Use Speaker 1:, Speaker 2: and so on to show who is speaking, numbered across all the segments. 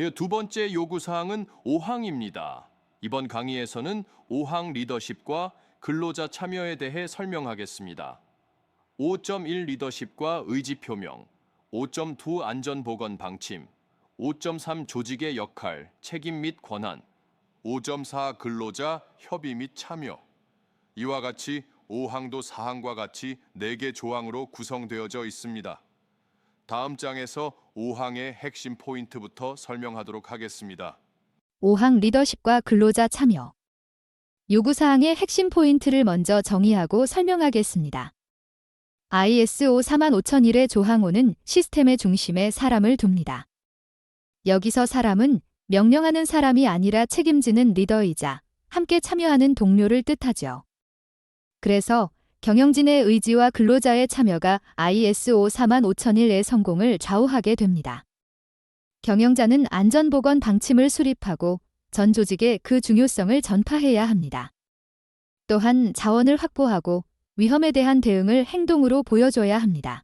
Speaker 1: 예, 두 번째 요구사항은 5항입니다. 이번 강의에서는 5항 리더십과 근로자 참여에 대해 설명하겠습니다. 5.1 리더십과 의지 표명, 5.2 안전보건 방침, 5.3 조직의 역할, 책임 및 권한, 5.4 근로자 협의 및 참여. 이와 같이 5항도 4항과 같이 4개 조항으로 구성되어져 있습니다. 다음 장에서 5항의 핵심 포인트부터 설명하도록 하겠습니다.
Speaker 2: 5항 리더십과 근로자 참여. 요구사항의 핵심 포인트를 먼저 정의하고 설명하겠습니다. ISO 45001의 조항 5는 시스템의 중심에 사람을 둡니다. 여기서 사람은 명령하는 사람이 아니라 책임지는 리더이자 함께 참여하는 동료를 뜻하죠. 그래서 경영진의 의지와 근로자의 참여가 ISO 45001의 성공을 좌우하게 됩니다. 경영자는 안전보건 방침을 수립하고 전 조직에 그 중요성을 전파해야 합니다. 또한 자원을 확보하고 위험에 대한 대응을 행동으로 보여줘야 합니다.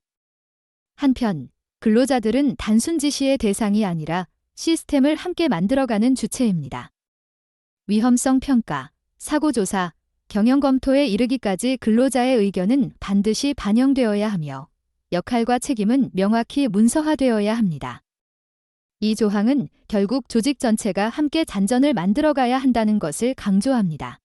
Speaker 2: 한편, 근로자들은 단순 지시의 대상이 아니라 시스템을 함께 만들어가는 주체입니다. 위험성 평가, 사고조사, 경영 검토에 이르기까지 근로자의 의견은 반드시 반영되어야 하며 역할과 책임은 명확히 문서화되어야 합니다. 이 조항은 결국 조직 전체가 함께 잔전을 만들어가야 한다는 것을 강조합니다.